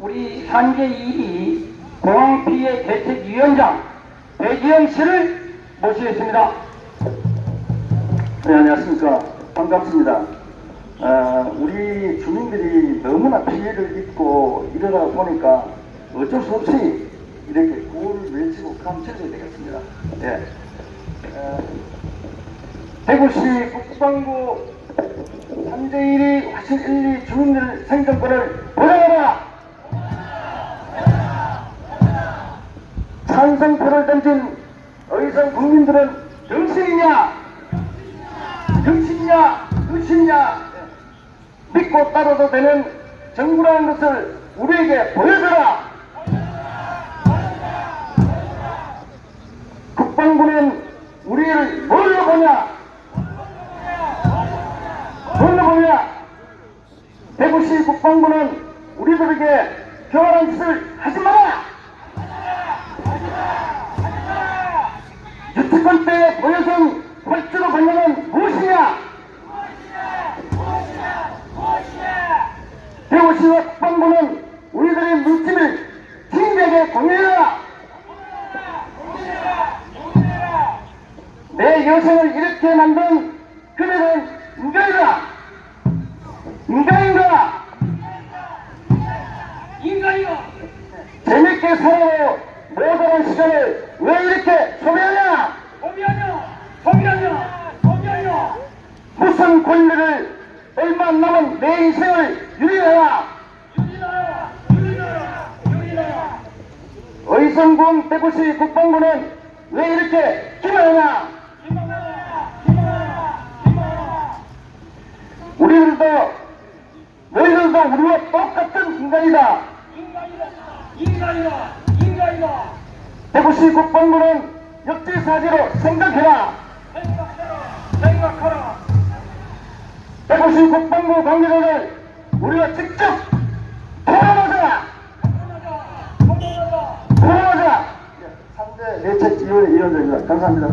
우리 현재 2위 공항 피해 대책위원장 배지영 씨를 모시겠습니다. 네, 안녕하십니까. 반갑습니다. 아, 우리 주민들이 너무나 피해를 입고 이러다 보니까 어쩔 수 없이 이렇게 구호를 외치고 감춰야 되겠습니다. 예. 어, 대구시 국방부 3대1이 화실 1, 2 주민들 생존권을 보장하라! 찬성표를 던진 의성 국민들은 정신이냐? 정신이냐? 의신이냐? 믿고 따라도 되는 정부라는 것을 우리에게 보여줘라! 국방부는 우리를 뭘로 보냐? 뭘로 보냐? 대구시 국방부는 우리들에게 교활한 짓을 하지 마라! 유치권 때 보여준 활주로 방향은 무엇이냐? 대구시와 국방부는 우리들의 물질을 진작에 공유해라! 내 여성을 이렇게 만든 그들은 인간이다! 인간인가? 인간이요. 재밌게 살아도 모자란 시간을 왜 이렇게 소비하냐? 소비하냐? 소비하냐? 소비하냐? 무슨 권리를 얼마 안 남은 내 인생을 유리하라! 의성군 대구시 국방부는 왜 이렇게 기만하냐? 기만하라, 기만하라, 기만하라. 우리들도 너희들도 우리와 똑같은. 인간이다, 인간이다, 인간이다. 대구시 국방부는 역지사지로 생각해라. 생각해라, 생각하라. 대구시 국방부 관계자들 우리가 직접 토론하자. 통하자. 토론하자. 3대 내책지원위원장입니다. 감사합니다.